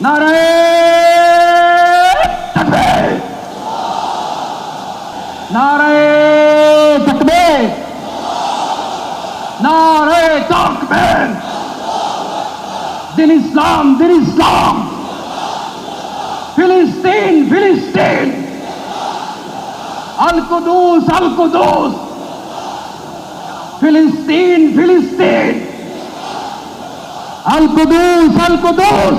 নারে তাকবীর নারে তাকবীর নারে তাকবীর দিন ইসলাম দিন ইসলাম ফিলিস্তিন ফিলিস্তিন আল কুদুস আল কুদুস ফিলিস্তিন ফিলিস্তিন আল কুদুস আল Quddus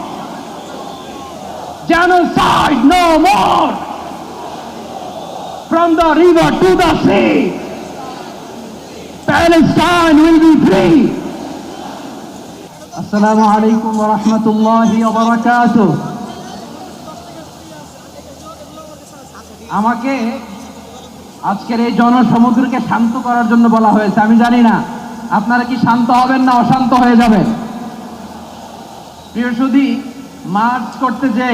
genocide no more from the river to the sea Palestine will be free Assalamu alaikum wa rahmatullahi wa barakatuh আমাকে আজকের এই জনসমুদ্রকে শান্ত করার জন্য বলা হয়েছে আমি জানি না আপনারা কি শান্ত হবেন না অশান্ত হয়ে যাবেন প্রিয় সুধী মার্চ করতে যে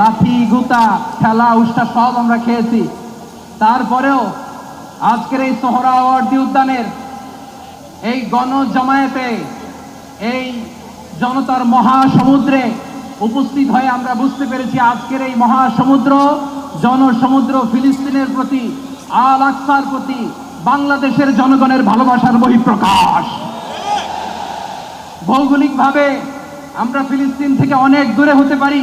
লাঠি, গুতা, খেলা উষ্টা সব আমরা খেয়েছি। তারপরেও আজকের এই সোহরাওয়ার্দী উদ্যানের এই গণ জমায়েতে এই জনতার মহাসমুদ্রে উপস্থিত হয়ে আমরা বুঝতে পেরেছি আজকের এই মহাসমুদ্র, জনসমুদ্র ফিলিস্তিনের প্রতি, আল আকসার প্রতি, বাংলাদেশের জনগণের ভালোবাসার বহিঃপ্রকাশ। ভৌগোলিকভাবে আমরা ফিলিস্তিন থেকে অনেক দূরে হতে পারি।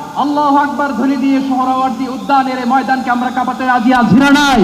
আল্লাহ আকবার ধ্বনি দিয়ে সোহরাওয়ার্দী উদ্যানের ময়দানকে আমরা কাঁপাতে রাজি ঝিরা নাই?